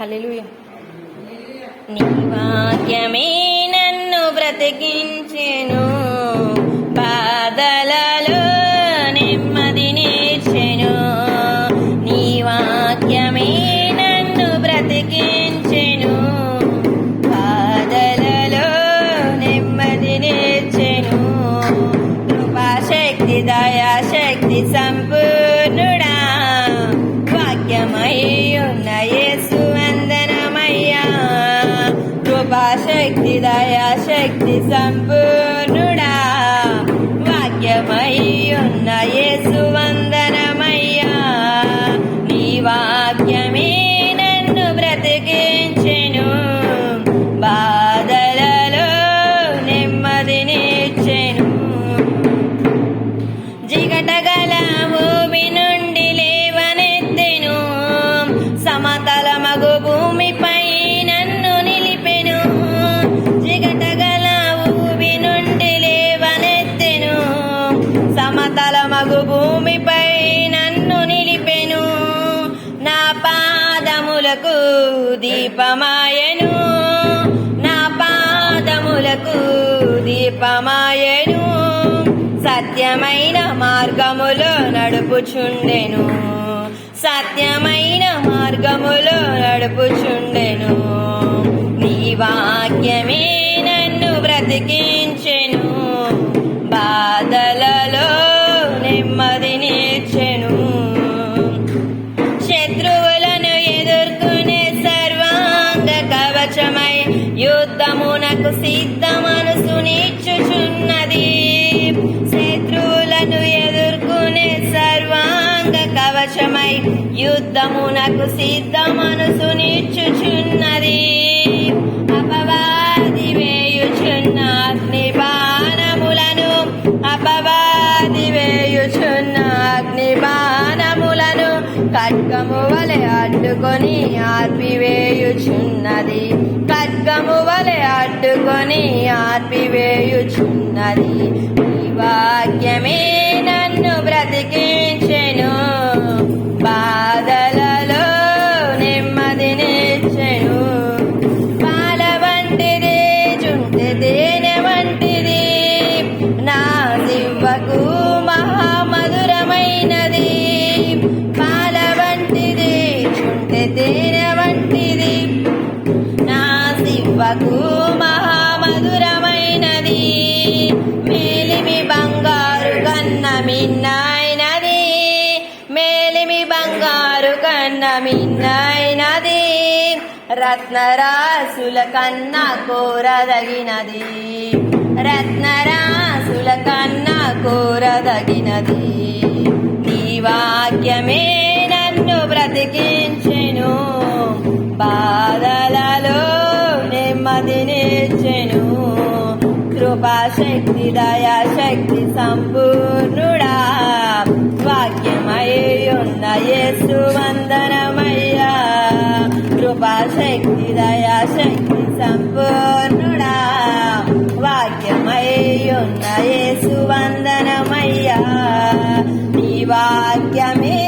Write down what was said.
హల్లెలూయా. నీ వాక్యమే నన్ను బ్రతికించెను. hidayah çekti sen bu. పాదములకు దీపమాయను. నా పాదములకు దీపమాయను. సత్యమైన మార్గములో నడుపుచుండెను. సత్యమైన మార్గములో నడుపుచుండెను. నీ వాక్యమే నన్ను బ్రతికించెను యుద్ధమునకు సిద్ధ మనసు నీచుచున్నది. శత్రువులను ఎదుర్కొనే సర్వాంగ కవచమై యుద్ధమునకు సిద్ధ మనసు నీచుచున్నది. ఖడ్గము వలె అడ్డుకొని ఆర్పివేయుచున్నది. ఖడ్గము వలె అడ్డుకొని ఆర్పివేయుచున్నది. ఈ వాక్యమే శివ్వకు మహామధురమైనది. మేలిమి బంగారు కన్న మిన్నాయినది మేలిమి బంగారు కన్న మిన్నాయినది రత్నరాసుల కన్న కోరదగినది. రత్నరాసుల కన్నా కోరదగినది. నీ వాక్యమే దయా శక్తి సంపూర్ణుడా వాక్యమై ఉన్న యేసు వందనమయ్యా. దయా శక్తి సంపూర్ణుడా వాక్యమై యేసు వందనమయ్యా. నీ వాక్యమే